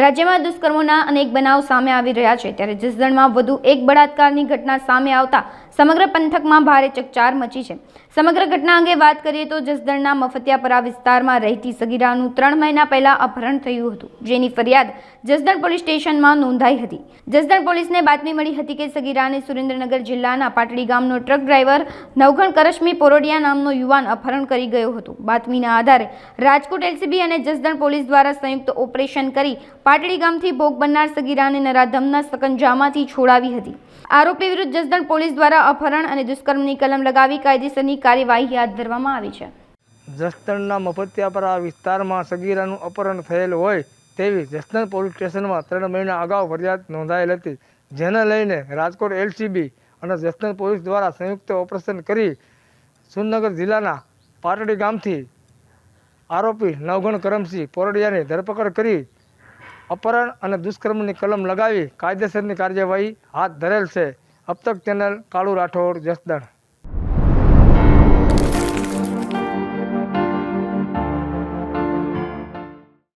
રાજ્યમાં દુષ્કર્મોના અનેક બનાવ સામે આવી રહ્યા છે. ત્યારે જસદણમાં વધુ એક બળાત્કારની ઘટના સામે આવતા સમગ્ર પંથકમાં ભારે ચકચાર મચી છે. સમગ્ર ઘટના અંગે વાત કરીએ તો જસદણના મફતિયાપરા વિસ્તારમાં રહેતી સગીરાનું ત્રણ મહિના પહેલા અપહરણ થયું હતું. જેની ફરિયાદ જસદણ પોલીસ સ્ટેશનમાં નોંધાઈ હતી. જસદણ પોલીસને બાતમી મળી હતી કે સગીરાને સુરેન્દ્રનગર જિલ્લાના પાટડી ગામનો ટ્રક ડ્રાઈવર નવઘણ કરશમી પોરોડિયા નામનો યુવાન અપહરણ કરી ગયો હતો. બાતમીના આધારે રાજકોટ એલસીબી અને જસદણ પોલીસ દ્વારા સંયુક્ત ઓપરેશન કરી પાટડી ગામથી ભોગ બનનાર સગીરાને નરાધમના સકંજામાંથી છોડાવી હતી. આરોપી વિરુદ્ધ જસદણ પોલીસ દ્વારા અપહરણ અને દુષ્કર્મની કલમ લગાવી કાયદેસરની કાર્યવાહી હાથ ધરવામાં આવી છે. જસદણના મફતિયાપરા વિસ્તારમાં સગીરાનું અપહરણ થયેલ હોય તેવી જસદણ પોલીસ સ્ટેશનમાં ત્રણ મહિના અગાઉ ફરિયાદ નોંધાયેલ હતી. જેને લઈને રાજકોટ એલસીબી અને જસદણ પોલીસ દ્વારા સંયુક્ત ઓપરેશન કરી સુરનગર જિલ્લાના પાટડી ગામથી આરોપી નવગણ કરમસિંહ પોરડિયાની ધરપકડ કરી અપહરણ અને દુષ્કર્મની કલમ લગાવી કાયદેસરની કાર્યવાહી હાથ ધરેલ છે. અબ તક ચેનલ કાળુ રાઠોડ જસદણ.